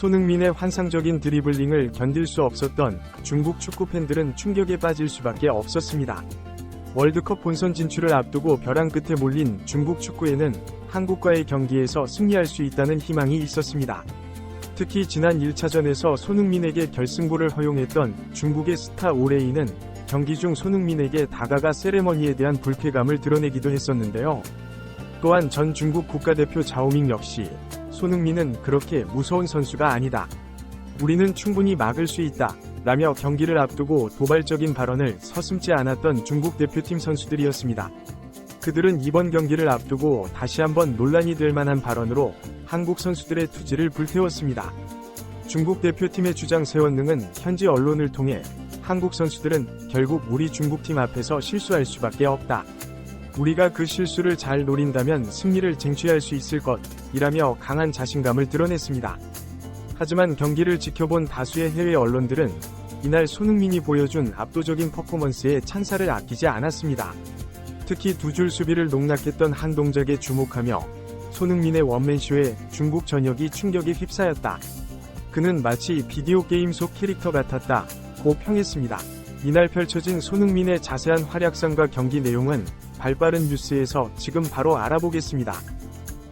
손흥민의 환상적인 드리블링을 견딜 수 없었던 중국 축구 팬들은 충격에 빠질 수밖에 없었습니다. 월드컵 본선 진출을 앞두고 벼랑 끝에 몰린 중국 축구에는 한국과의 경기에서 승리할 수 있다는 희망이 있었습니다. 특히 지난 1차전에서 손흥민에게 결승골을 허용했던 중국의 스타 오레이는 경기 중 손흥민에게 다가가 세레머니에 대한 불쾌감을 드러내기도 했었는데요. 또한 전 중국 국가대표 자오밍 역시 손흥민은 그렇게 무서운 선수가 아니다. 우리는 충분히 막을 수 있다. 라며 경기를 앞두고 도발적인 발언을 서슴지 않았던 중국 대표팀 선수들이었습니다. 그들은 이번 경기를 앞두고 다시 한번 논란이 될 만한 발언으로 한국 선수들의 투지를 불태웠습니다. 중국 대표팀의 주장 세원능은 현지 언론을 통해 한국 선수들은 결국 우리 중국팀 앞에서 실수할 수밖에 없다. 우리가 그 실수를 잘 노린다면 승리를 쟁취할 수 있을 것이라며 강한 자신감을 드러냈습니다. 하지만 경기를 지켜본 다수의 해외 언론들은 이날 손흥민이 보여준 압도적인 퍼포먼스에 찬사를 아끼지 않았습니다. 특히 두 줄 수비를 농락했던 한 동작에 주목하며 손흥민의 원맨쇼에 중국 전역이 충격에 휩싸였다. 그는 마치 비디오 게임 속 캐릭터 같았다. 고 평했습니다. 이날 펼쳐진 손흥민의 자세한 활약상과 경기 내용은 발빠른 뉴스에서 지금 바로 알아보겠습니다.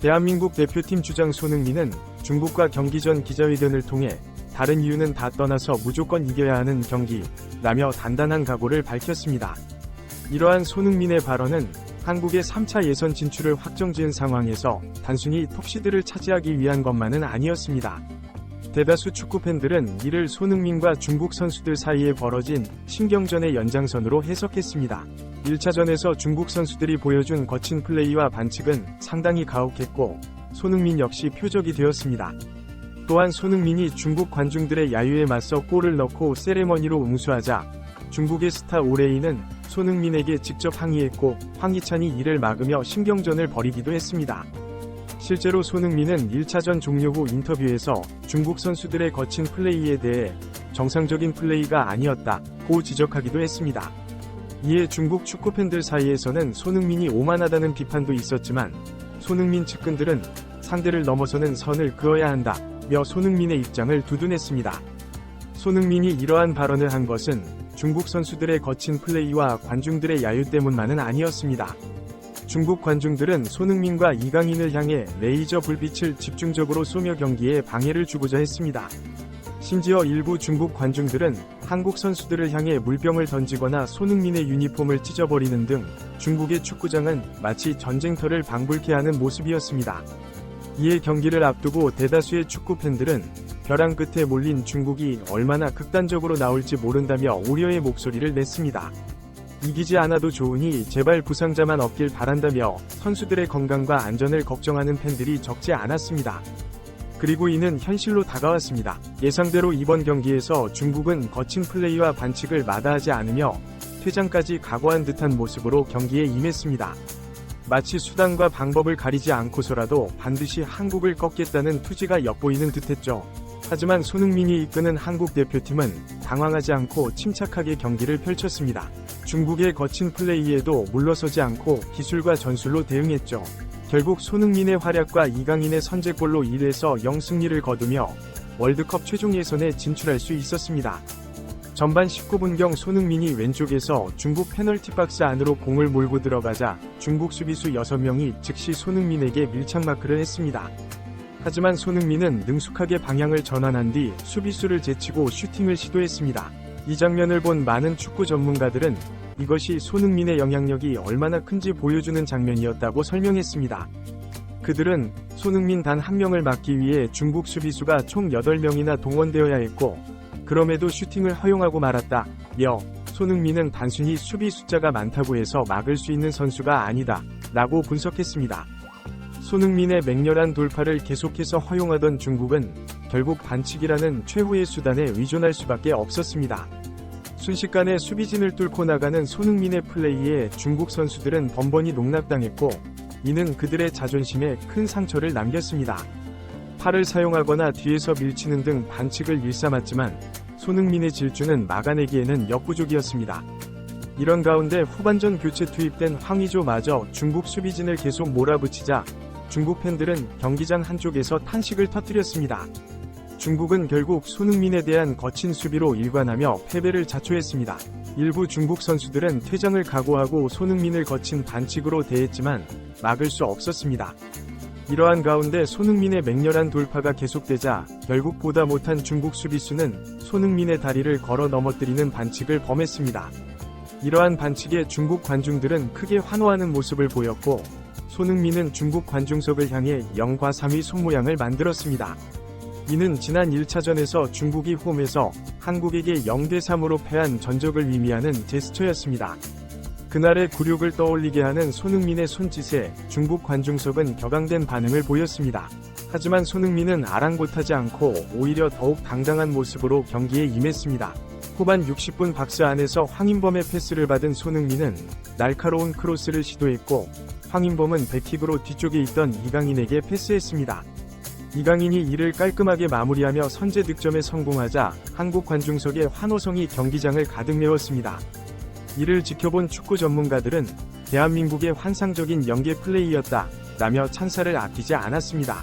대한민국 대표팀 주장 손흥민은 중국과 경기 전 기자회견을 통해 다른 이유는 다 떠나서 무조건 이겨야 하는 경기, 라며 단단한 각오를 밝혔습니다. 이러한 손흥민의 발언은 한국의 3차 예선 진출을 확정지은 상황에서 단순히 톱시드를 차지하기 위한 것만은 아니었습니다. 대다수 축구 팬들은 이를 손흥민과 중국 선수들 사이에 벌어진 신경전의 연장선으로 해석했습니다. 1차전에서 중국 선수들이 보여준 거친 플레이와 반칙은 상당히 가혹했고 손흥민 역시 표적이 되었습니다. 또한 손흥민이 중국 관중들의 야유에 맞서 골을 넣고 세레머니로 응수하자 중국의 스타 오레이는 손흥민에게 직접 항의했고 황희찬이 이를 막으며 신경전을 벌이기도 했습니다. 실제로 손흥민은 1차전 종료 후 인터뷰에서 중국 선수들의 거친 플레이에 대해 정상적인 플레이가 아니었다고 지적하기도 했습니다. 이에 중국 축구 팬들 사이에서는 손흥민이 오만하다는 비판도 있었지만 손흥민 측근들은 상대를 넘어서는 선을 그어야 한다 며 손흥민의 입장을 두둔했습니다. 손흥민이 이러한 발언을 한 것은 중국 선수들의 거친 플레이와 관중들의 야유 때문만은 아니었습니다. 중국 관중들은 손흥민과 이강인을 향해 레이저 불빛을 집중적으로 쏘며 경기에 방해를 주고자 했습니다. 심지어 일부 중국 관중들은 한국 선수들을 향해 물병을 던지거나 손흥민의 유니폼을 찢어버리는 등 중국의 축구장은 마치 전쟁터를 방불케 하는 모습이었습니다. 이에 경기를 앞두고 대다수의 축구 팬들은 벼랑 끝에 몰린 중국이 얼마나 극단적으로 나올지 모른다며 우려의 목소리를 냈습니다. 이기지 않아도 좋으니 제발 부상자만 없길 바란다며 선수들의 건강과 안전을 걱정하는 팬들이 적지 않았습니다. 그리고 이는 현실로 다가왔습니다. 예상대로 이번 경기에서 중국은 거친 플레이와 반칙을 마다하지 않으며 퇴장까지 각오한 듯한 모습으로 경기에 임했습니다. 마치 수단과 방법을 가리지 않고서라도 반드시 한국을 꺾겠다는 투지가 엿보이는 듯했죠. 하지만 손흥민이 이끄는 한국 대표팀은 당황하지 않고 침착하게 경기를 펼쳤습니다. 중국의 거친 플레이에도 물러서지 않고 기술과 전술로 대응했죠. 결국 손흥민의 활약과 이강인의 선제골로 1에서 0 승리를 거두며 월드컵 최종 예선에 진출할 수 있었습니다. 전반 19분경 손흥민이 왼쪽에서 중국 페널티 박스 안으로 공을 몰고 들어가자 중국 수비수 6명이 즉시 손흥민에게 밀착 마크를 했습니다. 하지만 손흥민은 능숙하게 방향을 전환한 뒤 수비수를 제치고 슈팅을 시도했습니다. 이 장면을 본 많은 축구 전문가들은 이것이 손흥민의 영향력이 얼마나 큰지 보여주는 장면이었다고 설명했습니다. 그들은 손흥민 단 한 명을 막기 위해 중국 수비수가 총 8명이나 동원되어야 했고, 그럼에도 슈팅을 허용하고 말았다. 며, 손흥민은 단순히 수비 숫자가 많다고 해서 막을 수 있는 선수가 아니다. 라고 분석했습니다. 손흥민의 맹렬한 돌파를 계속해서 허용하던 중국은 결국 반칙이라는 최후의 수단에 의존할 수밖에 없었습니다. 순식간에 수비진을 뚫고 나가는 손흥민의 플레이에 중국 선수들은 번번이 농락당했고 이는 그들의 자존심에 큰 상처를 남겼습니다. 팔을 사용하거나 뒤에서 밀치는 등 반칙을 일삼았지만 손흥민의 질주는 막아내기에는 역부족이었습니다. 이런 가운데 후반전 교체 투입된 황의조마저 중국 수비진을 계속 몰아붙이자 중국 팬들은 경기장 한쪽에서 탄식을 터뜨렸습니다. 중국은 결국 손흥민에 대한 거친 수비로 일관하며 패배를 자초했습니다. 일부 중국 선수들은 퇴장을 각오하고 손흥민을 거친 반칙으로 대했지만 막을 수 없었습니다. 이러한 가운데 손흥민의 맹렬한 돌파가 계속되자 결국 보다 못한 중국 수비수는 손흥민의 다리를 걸어 넘어뜨리는 반칙을 범했습니다. 이러한 반칙에 중국 관중들은 크게 환호하는 모습을 보였고 손흥민은 중국 관중석을 향해 0과 3위 손모양을 만들었습니다. 이는 지난 1차전에서 중국이 홈에서 한국에게 0대 3으로 패한 전적을 의미하는 제스처였습니다. 그날의 굴욕을 떠올리게 하는 손흥민의 손짓에 중국 관중석은 격앙된 반응을 보였습니다. 하지만 손흥민은 아랑곳하지 않고 오히려 더욱 당당한 모습으로 경기에 임했습니다. 후반 60분 박스 안에서 황인범의 패스를 받은 손흥민은 날카로운 크로스를 시도했고 황인범은 백킥으로 뒤쪽에 있던 이강인에게 패스했습니다. 이강인이 이를 깔끔하게 마무리하며 선제 득점에 성공하자 한국 관중석의 환호성이 경기장을 가득 메웠습니다. 이를 지켜본 축구 전문가들은 대한민국의 환상적인 연계 플레이였다 라며 찬사를 아끼지 않았습니다.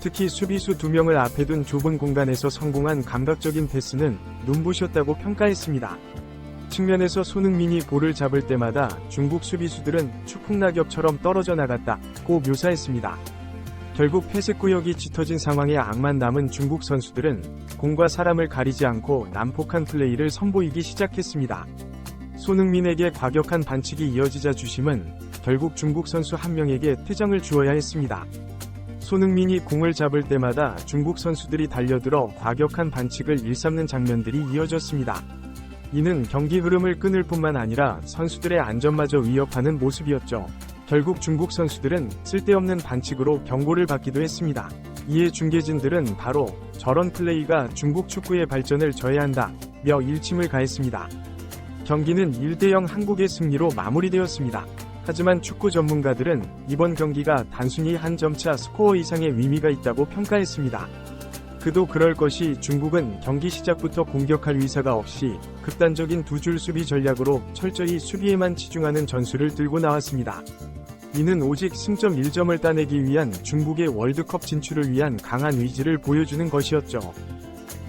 특히 수비수 두 명을 앞에 둔 좁은 공간에서 성공한 감각적인 패스는 눈부셨다고 평가했습니다. 측면에서 손흥민이 볼을 잡을 때마다 중국 수비수들은 추풍낙엽처럼 떨어져 나갔다고 묘사했습니다. 결국 폐쇄구역이 짙어진 상황에 악만 남은 중국 선수들은 공과 사람을 가리지 않고 난폭한 플레이를 선보이기 시작했습니다. 손흥민에게 과격한 반칙이 이어지자 주심은 결국 중국 선수 한 명에게 퇴장을 주어야 했습니다. 손흥민이 공을 잡을 때마다 중국 선수들이 달려들어 과격한 반칙을 일삼는 장면들이 이어졌습니다. 이는 경기 흐름을 끊을 뿐만 아니라 선수들의 안전마저 위협하는 모습이었죠. 결국 중국 선수들은 쓸데없는 반칙으로 경고를 받기도 했습니다. 이에 중계진들은 바로 저런 플레이가 중국 축구의 발전을 저해한다 며 일침을 가했습니다. 경기는 1대0 한국의 승리로 마무리되었습니다. 하지만 축구 전문가들은 이번 경기가 단순히 한 점차 스코어 이상의 의미가 있다고 평가했습니다. 그도 그럴 것이 중국은 경기 시작부터 공격할 의사가 없이 극단적인 두 줄 수비 전략으로 철저히 수비에만 치중하는 전술을 들고 나왔습니다. 이는 오직 승점 1점을 따내기 위한 중국의 월드컵 진출을 위한 강한 의지를 보여주는 것이었죠.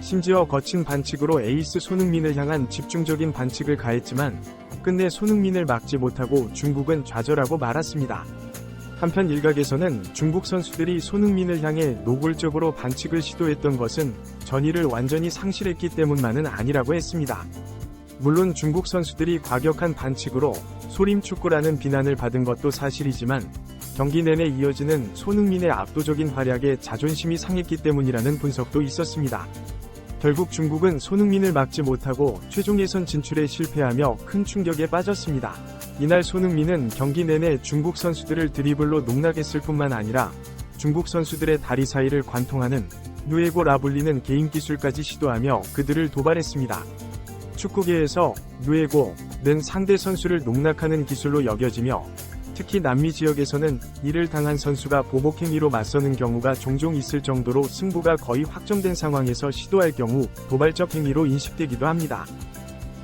심지어 거친 반칙으로 에이스 손흥민을 향한 집중적인 반칙을 가했지만 끝내 손흥민을 막지 못하고 중국은 좌절하고 말았습니다. 한편 일각에서는 중국 선수들이 손흥민을 향해 노골적으로 반칙을 시도했던 것은 전의를 완전히 상실했기 때문만은 아니라고 했습니다. 물론 중국 선수들이 과격한 반칙으로 소림축구라는 비난을 받은 것도 사실이지만 경기 내내 이어지는 손흥민의 압도적인 활약에 자존심이 상했기 때문이라는 분석도 있었습니다. 결국 중국은 손흥민을 막지 못하고 최종 예선 진출에 실패하며 큰 충격에 빠졌습니다. 이날 손흥민은 경기 내내 중국 선수들을 드리블로 농락했을 뿐만 아니라 중국 선수들의 다리 사이를 관통하는 누에고 라 불리는 개인 기술까지 시도하며 그들을 도발했습니다. 축구계에서 누에고는 상대 선수를 농락하는 기술로 여겨지며 특히 남미 지역에서는 이를 당한 선수가 보복 행위로 맞서는 경우가 종종 있을 정도로 승부가 거의 확정된 상황에서 시도할 경우 도발적 행위로 인식되기도 합니다.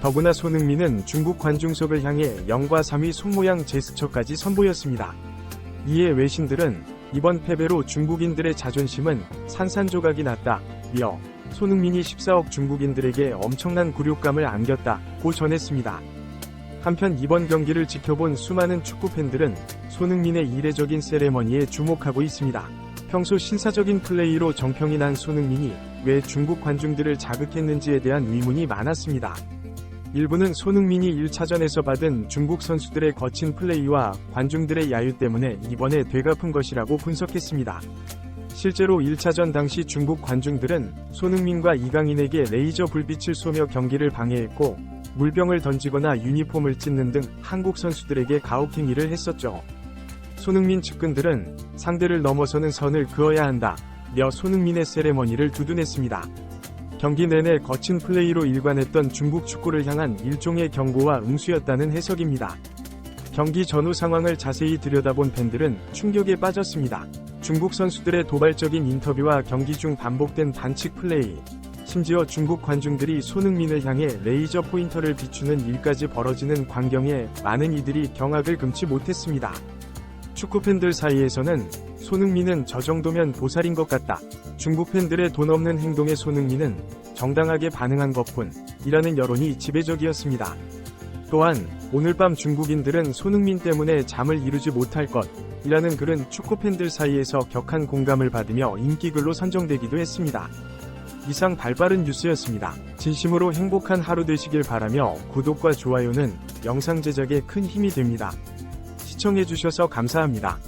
더구나 손흥민은 중국 관중석을 향해 0과 3위 손모양 제스처까지 선보였습니다. 이에 외신들은 이번 패배로 중국인들의 자존심은 산산조각이 났다. 며 손흥민이 14억 중국인들에게 엄청난 굴욕감을 안겼다고 전했습니다. 한편 이번 경기를 지켜본 수많은 축구 팬들은 손흥민의 이례적인 세레머니에 주목하고 있습니다. 평소 신사적인 플레이로 정평이 난 손흥민이 왜 중국 관중들을 자극했는지에 대한 의문이 많았습니다. 일부는 손흥민이 1차전에서 받은 중국 선수들의 거친 플레이와 관중들의 야유 때문에 이번에 되갚은 것이라고 분석했습니다. 실제로 1차전 당시 중국 관중들은 손흥민과 이강인에게 레이저 불빛을 쏘며 경기를 방해했고 물병을 던지거나 유니폼을 찢는 등 한국 선수들에게 가혹행 위를 했었죠. 손흥민 측근들은 상대를 넘어서는 선을 그어야 한다. 며 손흥민의 세레머니를 두둔했습니다. 경기 내내 거친 플레이로 일관했던 중국 축구를 향한 일종의 경고와 응수였다는 해석입니다. 경기 전후 상황을 자세히 들여다본 팬들은 충격에 빠졌습니다. 중국 선수들의 도발적인 인터뷰와 경기 중 반복된 반칙 플레이, 심지어 중국 관중들이 손흥민을 향해 레이저 포인터를 비추는 일까지 벌어지는 광경에 많은 이들이 경악을 금치 못했습니다. 축구 팬들 사이에서는 손흥민은 저 정도면 보살인 것 같다. 중국 팬들의 돈 없는 행동에 손흥민은 정당하게 반응한 것뿐 이라는 여론이 지배적이었습니다. 또한 오늘 밤 중국인들은 손흥민 때문에 잠을 이루지 못할 것 이라는 글은 축구 팬들 사이에서 격한 공감을 받으며 인기글로 선정되기도 했습니다. 이상 발빠른 뉴스였습니다. 진심으로 행복한 하루 되시길 바라며 구독과 좋아요는 영상 제작에 큰 힘이 됩니다. 시청해주셔서 감사합니다.